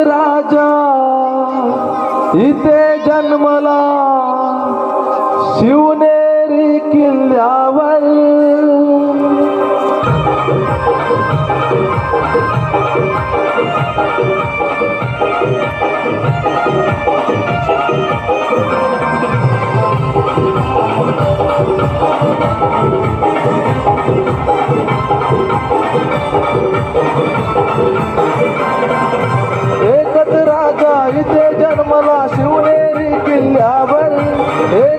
राजा इथे जन्मला शिवनेरी किल्ल्यावर जन्मला शिवनेरी किल्ल्यावर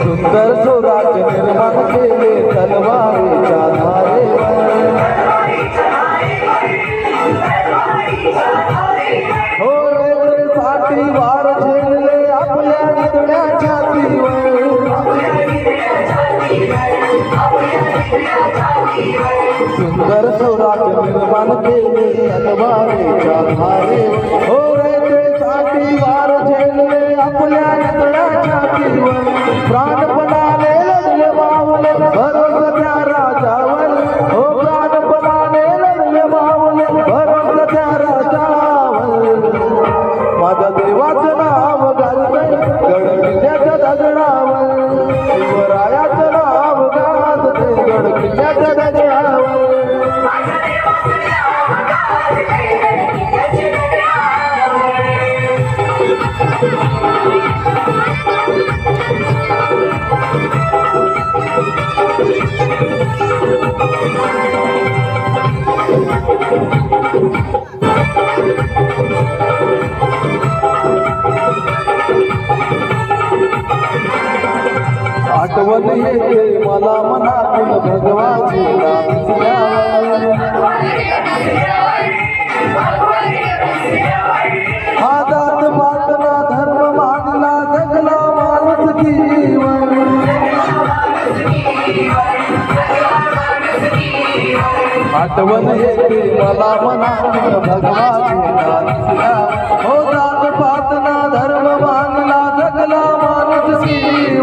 सुंदर કાન દેને તલવારે ચાધારે હો રે તે સાટી વાર જેલને આપણા તળા ચાટી પ્રાણ आठवण येते मला मनातून दिसल्यावर. हा जात पातना धर्म मानला जगला माणूस जीवन। आठवण येते मला मनातून भगवाची हो जात पातना धर्म मानला जगला माणूस जीवन।